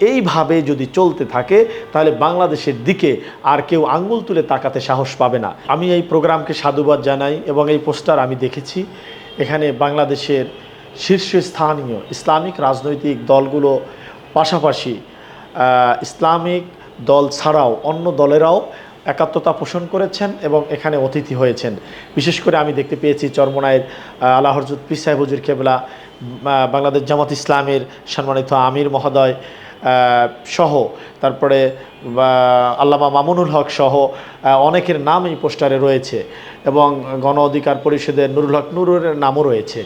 এইভাবে যদি চলতে থাকে, তাহলে বাংলাদেশের দিকে আর কেউ আঙ্গুল তুলে তাকাতে সাহস পাবে না। আমি এই প্রোগ্রামকে সাধুবাদ জানাই এবং এই পোস্টার আমি দেখেছি। এখানে বাংলাদেশের শীর্ষস্থানীয় ইসলামিক রাজনৈতিক দলগুলো পাশাপাশি ইসলামিক দল ছাড়াও অন্য দলেরাও একাত্মতা পোষণ করেছেন এবং এখানে অতিথি হয়েছেন। বিশেষ করে আমি দেখতে পেয়েছি চরমনায়ের আল্লাহ হরজত পি সাহেব হুজুর কেবলা বাংলাদেশ জামাত ইসলামের সম্মানিত আমির মহোদয় সহ, তারপরে আল্লামা মামুনুল হক সহ অনেকের নাম এই পোস্টারে রয়েছে এবং গণ অধিকার পরিষদের নুরুল হক নুরের নামও রয়েছে।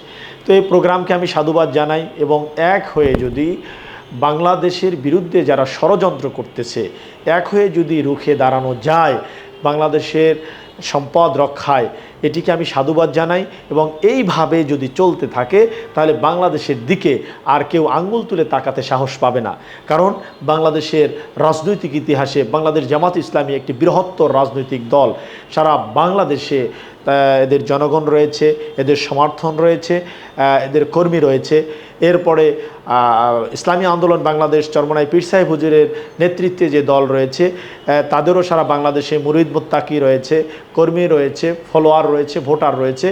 তো এই প্রোগ্রামকে আমি সাধুবাদ জানাই এবং এক হয়ে যদি বাংলাদেশের বিরুদ্ধে যারা ষড়যন্ত্র করতেছে এক হয়ে যদি রুখে দাঁড়ানো যায় বাংলাদেশের সম্পদ রক্ষায়। এটিকে আমি সাধুবাদ জানাই এবং এইভাবে যদি চলতে থাকে, তাহলে বাংলাদেশের দিকে আর কেউ আঙ্গুল তুলে তাকাতে সাহস পাবে না। কারণ বাংলাদেশের রাজনৈতিক ইতিহাসে বাংলাদেশ জামাত ইসলামী একটি বৃহত্তর রাজনৈতিক দল। সারা বাংলাদেশে এদের জনগণ রয়েছে, এদের সমর্থন রয়েছে এদের কর্মী রয়েছে। এরপরে ইসলামী আন্দোলন বাংলাদেশ চরমনাই পীর সাহেব হুজুরের নেতৃত্বে যে দল রয়েছে তাদেরও সারা বাংলাদেশে মুরিদ মোত্তাকি রয়েছে কর্মী রয়েছে ফলোয়ার রয়েছে ভোটার রয়েছে।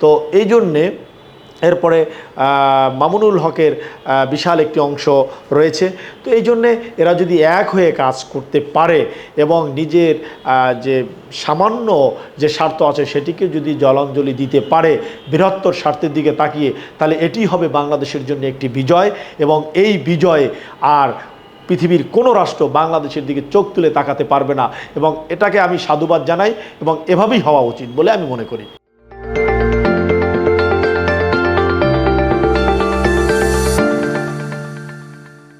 তো এই জন্যে এরপরে মামুনুল হকের বিশাল একটি অংশ রয়েছে। তো এই জন্যে এরা যদি এক হয়ে কাজ করতে পারে এবং নিজের যে সামান্য যে স্বার্থ আছে সেটিকে যদি জলাঞ্জলি দিতে পারে, বৃহত্তর স্বার্থের দিকে তাকিয়ে, তাহলে এটি হবে বাংলাদেশের জন্য একটি বিজয় এবং এই বিজয়ে আর পৃথিবীর কোনো রাষ্ট্র বাংলাদেশের দিকে চোখ তুলে তাকাতে পারবে না। এবং এটাকে আমি সাধুবাদ জানাই এবং এভাবেই হওয়া উচিত বলে আমি মনে করি।